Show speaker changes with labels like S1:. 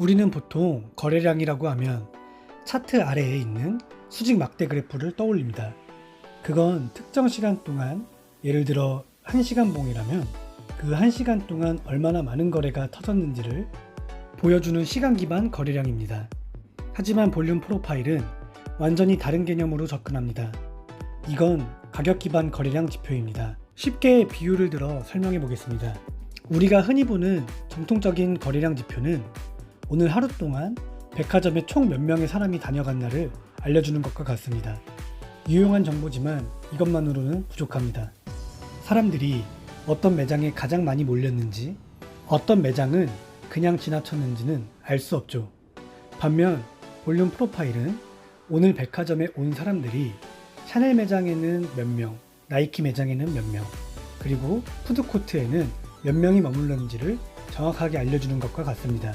S1: 우리는 보통 거래량이라고 하면 차트 아래에 있는 수직 막대 그래프를 떠올립니다. 그건 특정 시간 동안 예를 들어 1시간 봉이라면 그 1시간 동안 얼마나 많은 거래가 터졌는지를 보여주는 시간 기반 거래량입니다. 하지만 볼륨 프로파일은 완전히 다른 개념으로 접근합니다. 이건 가격 기반 거래량 지표입니다. 쉽게 비유를 들어 설명해 보겠습니다. 우리가 흔히 보는 정통적인 거래량 지표는 오늘 하루 동안 백화점에 총 몇 명의 사람이 다녀갔나를 알려주는 것과 같습니다. 유용한 정보지만 이것만으로는 부족합니다. 사람들이 어떤 매장에 가장 많이 몰렸는지, 어떤 매장은 그냥 지나쳤는지는 알 수 없죠. 반면 볼륨 프로파일은 오늘 백화점에 온 사람들이 샤넬 매장에는 몇 명, 나이키 매장에는 몇 명, 그리고 푸드코트에는 몇 명이 머물렀는지를 정확하게 알려주는 것과 같습니다.